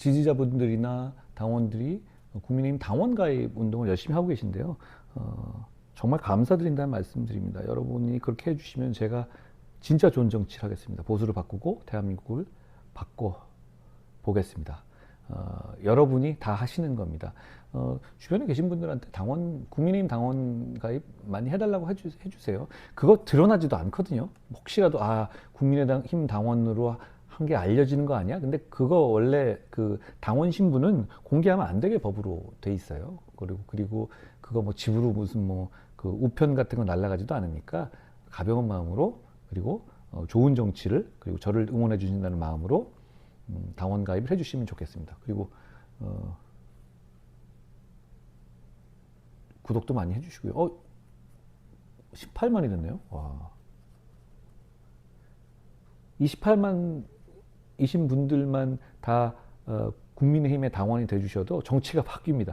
지지자분들이나 당원들이 국민의힘 당원 가입 운동을 열심히 하고 계신데요. 어, 정말 감사드린다는 말씀드립니다. 여러분이 그렇게 해주시면 제가 진짜 좋은 정치를 하겠습니다. 보수를 바꾸고 대한민국을 바꿔 보겠습니다. 어, 여러분이 다 하시는 겁니다. 어, 주변에 계신 분들한테 당원, 국민의힘 당원 가입 많이 해달라고 해주, 해주세요. 그거 드러나지도 않거든요. 혹시라도, 아, 국민의힘 당원으로 한 게 알려지는 거 아니야? 근데 그거 원래 그 당원 신분은 공개하면 안 되게 법으로 돼 있어요. 그리고, 그리고 그거 뭐 집으로 무슨 뭐 그 우편 같은 거 날라가지도 않으니까 가벼운 마음으로 그리고 어, 좋은 정치를 그리고 저를 응원해 주신다는 마음으로 음, 당원 가입을 해주시면 좋겠습니다. 그리고 어, 구독도 많이 해주시고요. 어, 18만이 됐네요. 와. 28만 이신 분들만 다 어, 국민의힘의 당원이 돼주셔도 정치가 바뀝니다.